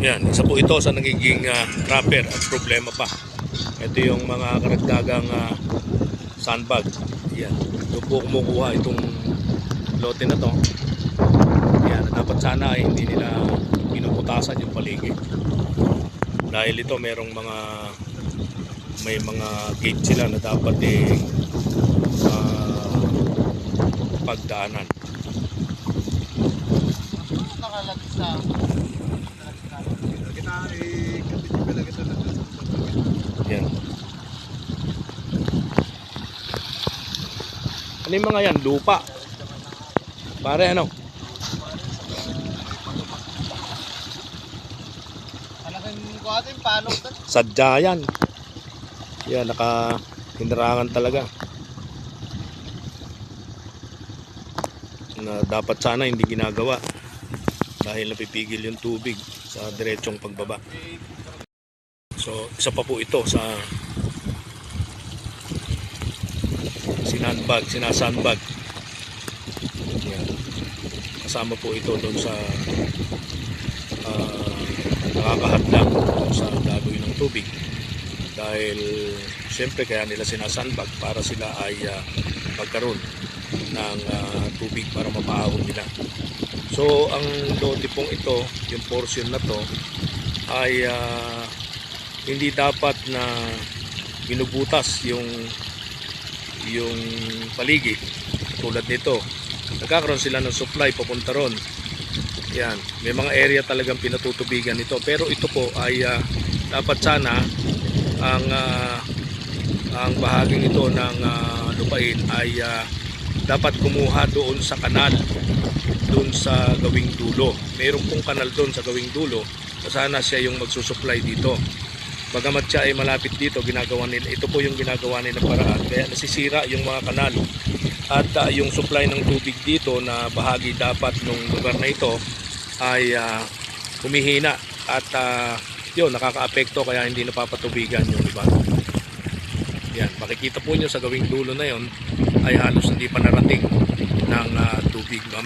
Yan, isa po ito sa nagiging ah, trapper at problema pa. Ito yung mga karagdagang ah, sandbag. Yan, doon po kumukuha itong lote na to. Yan, dapat sana ay hindi nila pinuputasan yung paligid. Dahil ito merong mga may mga gate sila na dapat eh ah, pagdaanan. Nakalagay sa... Kita eh, kapit yung pala kita na Yan. Ano yung mga yan? Lupa. Pare ano? Sadya yan. Yan, naka hinarangan talaga. Na dapat sana hindi ginagawa dahil napipigil yung tubig sa diretsong pagbaba. So, isa pa po ito sa sinandbag, sinasandbag. Yan. Kasama po ito doon sa ah, nakakahadlang sa gagawin ng tubig dahil siyempre kaya nila sinasandbag para sila ay ah, magkaroon ng ah, tubig para mapaahon nila. So ang lote pong ito, yung portion na to ay ah, hindi dapat na binubutas yung yung paligid tulad nito. Nagkakaroon sila ng supply papunta ron. Yan. May mga area talagang pinatutubigan nito. Pero ito po ay ah, dapat sana ang ah, ang bahaging ito ng ah, lupain ay ah, dapat kumuha doon sa kanal doon sa gawing dulo mayroon pong kanal doon sa gawing dulo na sana siya yung magsusupply dito Bagamat siya ay malapit dito, ginagawa nila, ito po yung ginagawa nila paraan. Kaya nasisira yung mga kanal. At ah, yung supply ng tubig dito na bahagi dapat ng lugar na ito ay ah, humihina. At ah, yun, nakakaapekto kaya hindi napapatubigan yung iba. Yan, makikita po nyo sa gawing dulo na yon ay halos hindi pa narating ng ah, tubig. Mamaya